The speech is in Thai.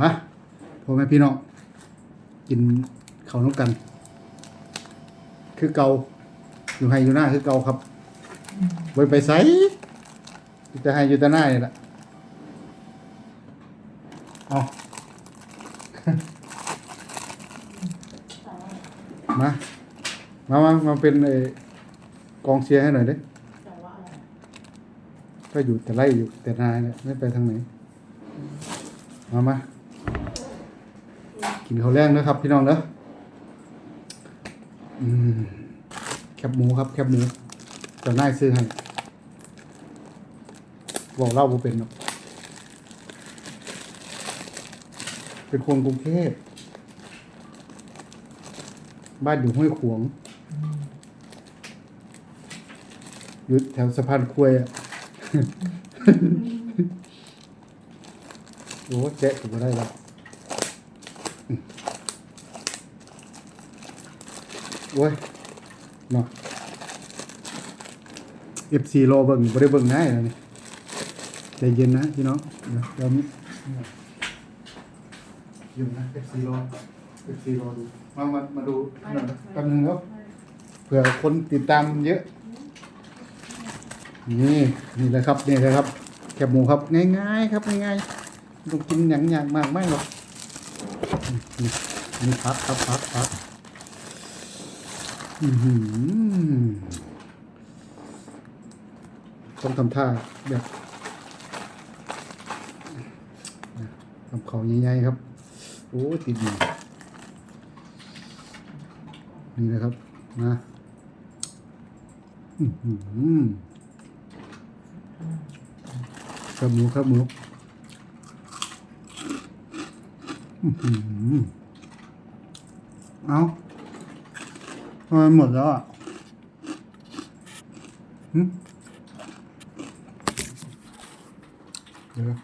มาพ่อแม่พี่น้องกินข้าวน้ำกัน คือเกาอยู่ให้อยู่หน้าคือเกาครับไว้ไปไสจะให้อยู่แต่หน้านี่แหละเอามา มามามาเป็นไอ้กองเชียร์ให้หน่อยดิก็อยู่แต่ไล่อยู่แต่นายเนี่ยไม่ไปทางไหน มามา กินข้าวแรงนะครับ พี่น้องเนอะอืมแคบหมูครับ แคบหมูจะน่ายซื้อให้บอกเล่าบ่เป็นเป็นคนกรุงเทพบ้านอยู่ห้วยขวงอยู่แถวสะพานควยอะโอ้เจ๊ถูกได้แล้ว โอ้ยเนาะ FC รอเบิ่งบ่ได้เบิ่งง่ายแล้วนี่ใจเย็นนะพี่น้องเดี๋ยวเดี๋ยวนี้อยู่นะ FC รอ FC รอดูมามามาดูหน่อยนะแป๊บนึงครับเผื่อคนติดตามเยอะ นี่นี่เลยครับนี่เลยครับ แคบหมูครับง่ายๆครับง่ายๆไม่ต้องกินอย่างอย่างมากไม่หรอก นี่นี่พักครับพักพักอือหือต้องทำท่าแบบทำเขาใหญ่ๆครับ โอ้ติดดีนี่นะครับมาอือหือครับหมูครับหมูอื้อหือ เอาทำไมหมดแล้วอะหึเดี๋ยวนะ